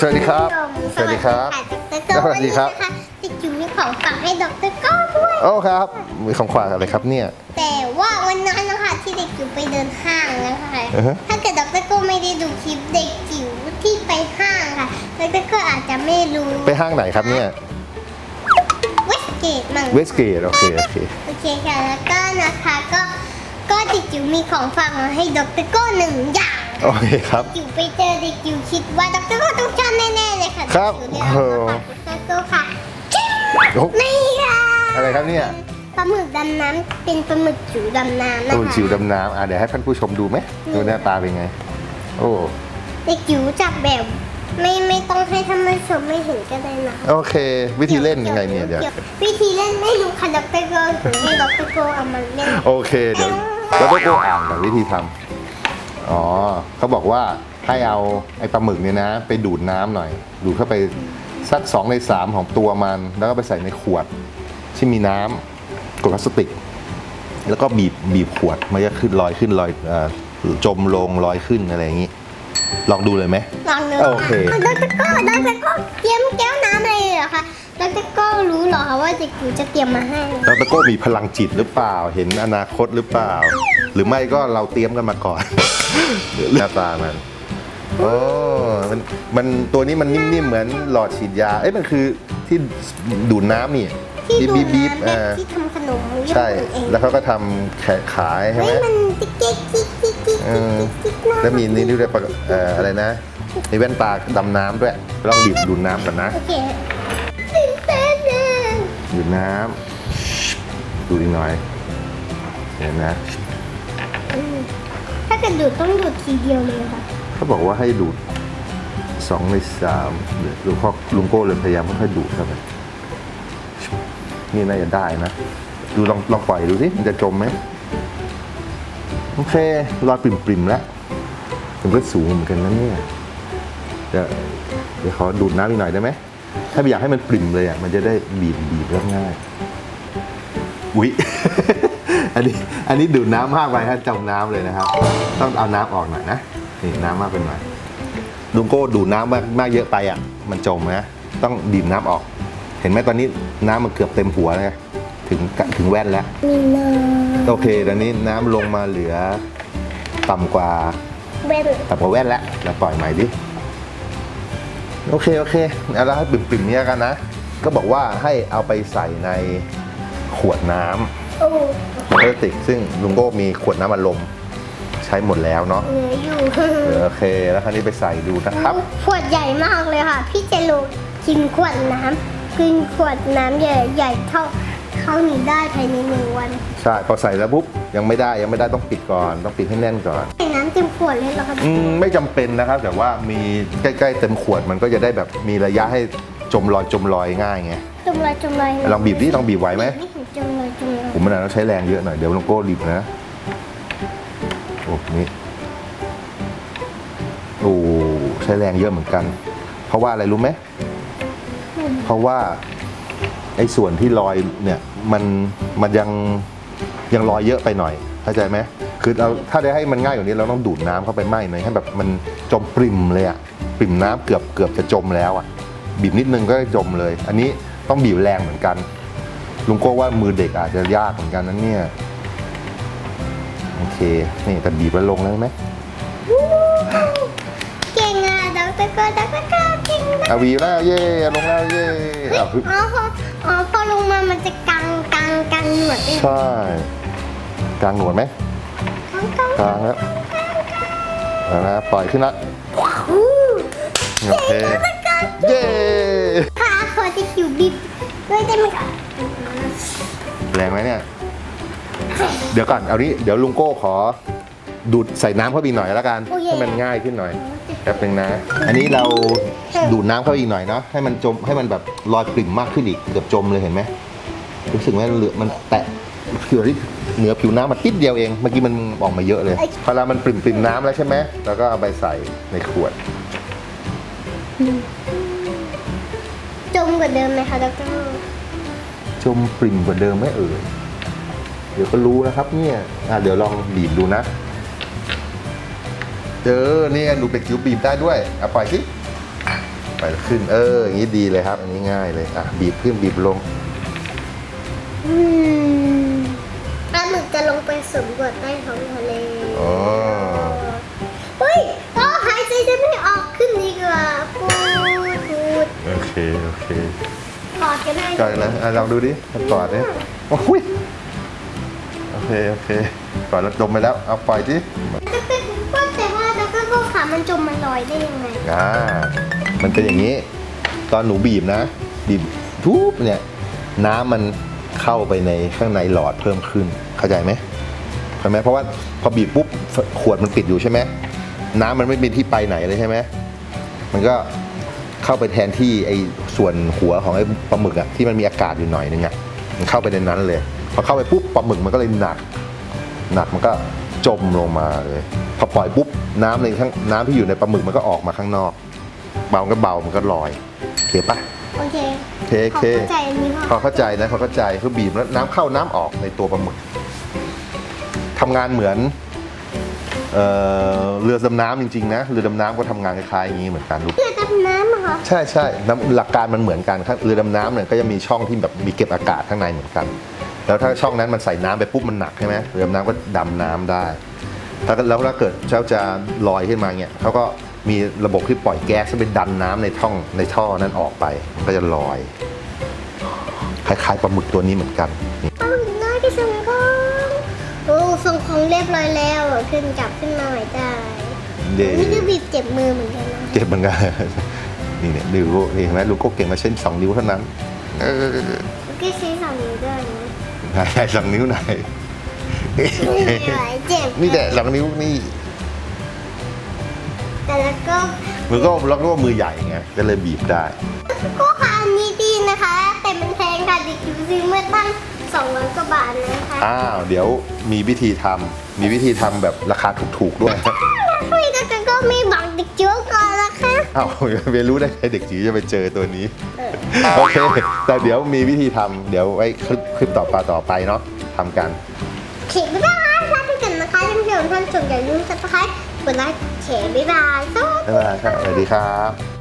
สวัสดีครับ สวัสดีครับสวัสดีครับเด็กจิ๋วมีของฝากให้ดรก้อด้วยโอ้ครับ มีของขวัญอะไรครับเนี่ย แต่ว่าวันนั้นนะคะที่เด็กจิ๋วไปเดินห้างนะคะอือฮะถ้าเกิดดรก้อไม่ได้ดูคลิปเด็กจิ๋วที่ไปห้างค่ะดรก้ออาจจะไม่รู้ ไปห้างไหนครับเนี่ย เวสเกตมั้งเวสเกตโอเคโอเค โอเคค่ะแล้วก็นะคะก็ก็เด็กจิ๋วมีของฝากมาให้ดรก้อหนึ่งอย่าง โอเคครับ จิ๋วไปเจอเด็กจิ๋วคิดว่าดรก้อต้องชอบแน่ๆเลยค่ะครับเด็กจิ๋วเลยเอามาฝากดรก้อค่ะจิ้มโอ้นี่ค่ะอะไรครับเนี่ยปลาหมึกดำน้ำเป็นปลาหมึกจิ๋วดำน้ำนะคะตูนจิ๋วดำน้ำอะเดี๋ยวให้ท่านผู้ชมดูไหมดูหน้าตาเป็นไง โอ้เด็กจิ๋วจับแบบไม่ไม่ต้องให้ท่านผู้ชมไม่เห็นก็ได้นะคะโอเค วิธีเล่นยังไงเนี่ยเดี๋ยววิธีเล่นไม่รู้ค่ะดรโกถึงให้ดรโกเอามาเล่นโอเคเดี๋ยวแล้วก็โกอ่านก่อนวิธีทำ อ๋อเขาบอกว่าให้เอาไอ้ปลาหมึกเนี่ยนะ ไปดูดน้ำหน่อย ดูดเข้าไปสักสองในสามของตัวมัน แล้วก็ไปใส่ในขวด ที่มีน้ำกดพลาสติก แล้วก็บีบบีบขวดมันจะขึ้นลอยขึ้นลอยเอ่อจมลงลอยขึ้นอะไรอย่างนี้ ลองดูเลยไหม ลองดูโอเคดรโกดรโกเตรียมแก้วน้ำอะไรเหรอคะ ดรโกรู้เหรอคะว่าเด็กจิ๋วจะเตรียมมาให้ แล้วตะโก้มีพลังจิตหรือเปล่า เห็นอนาคตหรือเปล่า หรือไม่ก็เราเตรียมกันมาก่อนหน้าตามันโอ้มันมันตัวนี้มันนิ่มๆเหมือนหลอดฉีดยา เอ้ยมันคือที่ดูดน้ำนี่ที่ดูบีบบีบน้ำอ่าแบบที่ทำขนมใช่เองแล้วเขาก็ทำแขะขายใช่ไหมเฮ้ยมันติ๊กติ๊กติ๊กติ๊กติ๊กเออติ๊กติ๊กแล้วมีนี่ด้วยปะเอ่ออะไรนะมีแว่นตาดำน้ำด้วยลองบีบดูดน้ำก่อนนะ ดูดน้ำดูดอีกหน่อย เห็นนะอืมถ้าเกิดดูดต้องดูดทีเดียวเลยค่ะเขาบอกว่าให้ดูดสองในสามลุงพ่อลุงโก้เลยพยายามค่อยๆดูดเข้าไปนี่น่าจะได้นะ ดูลองลองปล่อยดูสิมันจะจมไหมโอเครอยปริ่มๆแล้วมันก็สูงเหมือนกันนะเนี่ยเดี๋ยวเดี๋ยวขอดูดน้ำอีกหน่อยได้ไหม ถ้าไม่อยากให้มันปริ่มเลยอะมันจะได้บีบบีบแล้วง่ายอุ๊ยอันนี้อันนี้ดูดน้ำมากไปฮะจมน้ำเลยนะครับ ต้องเอาน้ำออกหน่อยนะนี่น้ำมากไปหน่อยลุงโก้ดูดน้ำมากมากเยอะไปอะ มันจมนะต้องบีบน้ำออก เห็นไหมตอนนี้น้ำมันเกือบเต็มหัวเลยถึงกะถึงแว่นแล้วมีนาโอเคตอนนี้น้ำลงมาเหลือ ต่ำกว่าเว้นต่ำกว่าแว่นแล้วเราปล่อยใหม่ดิ โอเค โอเคเอาละให้ปริ่มๆเนี้ยกันนะ ก็บอกว่าให้เอาไปใส่ในขวดน้ำโอ้พลาสติก ซึ่งลุงโก้มีขวดน้ำอัดลมใช้หมดแล้วเนาะเหลืออยู่โอเค แล้วคราวนี้ไปใส่ดูนะครับ ขวดใหญ่มากเลยค่ะ พี่เจโรกินขวดน้ำกินขวดน้ำใหญ่ใหญ่เท่า เท่านี้ได้ภายในหนึ่งวันใช่พอใส่แล้วปุ๊บยังไม่ได้ยังไม่ได้ต้องปิดก่อนต้องปิดให้แน่นก่อน ใส่น้ำเต็มขวดเลยเหรอคะอืมไม่จำเป็นนะครับ แต่ว่ามีใกล้ๆเต็มขวดมันก็จะได้แบบมีระยะให้จมลอยจมลอยง่ายไงจุ่มเลยจุ่มเลยลองบีบดิลองบีบไหวไหมนี่ถึงจุ่มเลยจุ่มเลยผมมันอาจจะต้องใช้แรงเยอะหน่อยเดี๋ยวลุงโก้บีบนะโอ้นี่โอ้ใช้แรงเยอะเหมือนกัน เพราะว่าอะไรรู้ไหมเพราะว่า ไอ้ส่วนที่ลอยเนี่ยมันมันยังยังลอยเยอะไปหน่อยเข้าใจไหมคือเราถ้าได้ให้มันง่ายกว่านี้เราต้องดูดน้ำเข้าไปไหมหน่อยให้แบบมันจมปริ่มเลยอะปริ่มน้ำเกือบเกือบจะจมแล้วอะบีบนิดนึงก็จมเลย อันนี้ต้องบีบแรงเหมือนกัน ลุงโก้ว่ามือเด็กอาจจะยากเหมือนกันนั้นเนี่ยโอเคนี่แต่บีบแล้วลงแล้วไหม เก่งอะดรก็ดรก็เก่งน อาวีบแล้วเย่ลงแล้วเย่อ้าวฮึบอ๋อพออ๋อพอลงมามันจะกังกังกังหนวดเองใช่กลางหนวดไหมกังกังกลางแล้วเอานะปล่อยขึ้นละอู้โอเคเย่ขาขอจะคิวบิบด้วยได้ไหมคะแรงไหมเนี่ย เดี๋ยวก่อนเอานี้เดี๋ยวลุงโก้ขอดูดใส่น้ำเข้าไปอีกหน่อยแล้วกัน ให้มันง่ายขึ้นหน่อยแป๊บนึงนะ อันนี้เราดูดน้ำเข้าไปอีกหน่อยเนาะให้มันจมให้มันแบบลอยปริ่มมากขึ้นอีกเกือบจมเลยเห็นไหมรู้สึกไหมเหลือมันแตะเผื่อที่เหนือผิวน้ำมันติดเดียวเองเมื่อกี้มันออกมาเยอะเลยพอเรามันปริ่มปริ่มน้ำแล้วใช่ไหมแล้วก็เอาไปใส่ในขวด จมกว่าเดิมไหมคะดรจมปริ่มกว่าเดิมไหมเอ่ยเดี๋ยวก็รู้นะครับเนี่ยอะเดี๋ยวลองบีบดูนะ เออเนี่ยดูเป็ดจิ๋วบีบได้ด้วยอะปล่อยสิไปแล้วขึ้น เอออย่างนี้ดีเลยครับ อันนี้ง่ายเลยอะบีบขึ้นบีบลงอืมปลาหมึกจะลงไปสำรวจใต้ท้องทะเลอ๋อเฮ้ยเราหายใจจะไม่ออกขึ้นดีกว่าปูดปูดโอเคโอเคกอดกันได้ก่อนนะอะลองดูดิมันกอดดิโอ้ยโอเคโอเคก่อนแล้วดมไปแล้วเอาปล่อยดิ อยได้ยังไงอ่ามันเป็นอย่างนี้ ตอนหนูบีบนะบีบทุบเนี่ยน้ำมันเข้าไปในข้างในหลอดเพิ่มขึ้นเข้าใจไหมเข้าใจไหมเพราะว่าพอบีบปุ๊บขวดมันปิดอยู่ใช่ไหมน้ำมันไม่มีที่ไปไหนเลยใช่ไหมมันก็เข้าไปแทนที่ไอ้ส่วนหัวของไอ้ปลาหมึกอะที่มันมีอากาศอยู่หน่อยนึงอะมันเข้าไปในนั้นเลย พอเข้าไปปุ๊บปลาหมึกมันก็เลยหนัก หนักมันก็ จมลงมาเลยพอปล่อยปุ๊บน้ำในทั้งน้ำที่อยู่ในปลาหมึกมันก็ออกมาข้างนอก เบามันก็เบามันก็ลอยโอเคปะโอเคโอเคโอขอเคเข้าใจอันนี้พพ่ออเข้าใจนะพอเข้าใจคือบีบแล้วน้ำเข้าน้ำออกในตัวปลาหมึกทำงานเหมือนเอ่อเรือดำน้ำจริงๆนะเรือดำน้ำก็ทำงานคล้ายๆอย่างนี้เหมือนกันลูกเรือดำน้ำเหรอคะใช่ใช่น้ำหลักการมันเหมือนกันครับเรือดำน้ำเนี่ยก็จะมีช่องที่แบบมีเก็บอากาศข้างในเหมือนกัน แล้วถ้าช่องนั้นมันใส่น้ำไปปุ๊บมันหนักใช่ไหมเรือดำน้ำก็ดำน้ำได้ ถ้าแล้วถ้าเกิดเจ้าจะลอยขึ้นมาเนี่ยเขาก็มีระบบที่ปล่อยแก๊สไปดันน้ำในท่องในท่อนั้นออกไปมันก็จะลอย คล้ายๆปลาหมึกตัวนี้เหมือนกันนี่ปลาหมึกน้อยที่ส่งของโอ้ส่งของเรียบร้อยแล้วอะขึ้นจับขึ้นมาหน่อยได้เดนี่ก็บีบเจ็บมือเหมือนกันนะเก็บเหมือนกันนี่เนี่ยดูลูกนี่เห็นไหมลูกก็เก่งมาเช่นสองนิ้วเท่านั้นเออก็ใช้สองนิ้วด้วยนะ ไหนไหนสองนิ้วไหนไม่ไหวเจ็บนี่แต่สองนิ้วนี่แต่แล้วก็มือก็เราก็ว่ามือใหญ่ไงก็เลยบีบได้ ก็ค่ะอันนี้ดีนะคะ แต่มันแพงค่ะเด็กจิ๋วซื้อเมื่อตั้งสองร้อยกว่าบาทนะคะอ้าวเดี๋ยวมีวิธีทำมีวิธีทำแบบราคาถูกๆด้วย คุยกันก็ไม่บอกเด็กจิ๋วก่ อนละค่ะอ้าวไม่รู้ได้ไงเด็กจีจะไปเจอตัวนี้เออโอเค แต่เดี๋ยวมีวิธีทำเดี๋ยวไว้คลิปคลิปต่อไปต่อไปเนาะทำกันเขียนไม่ได้ลาไปกันนะคะท่านผู้ชมท่านชมอย่าลืมซับสไครต์กดไลค์แชร์บ๊ายบายบ๊ายบายครับสวัสดีครับ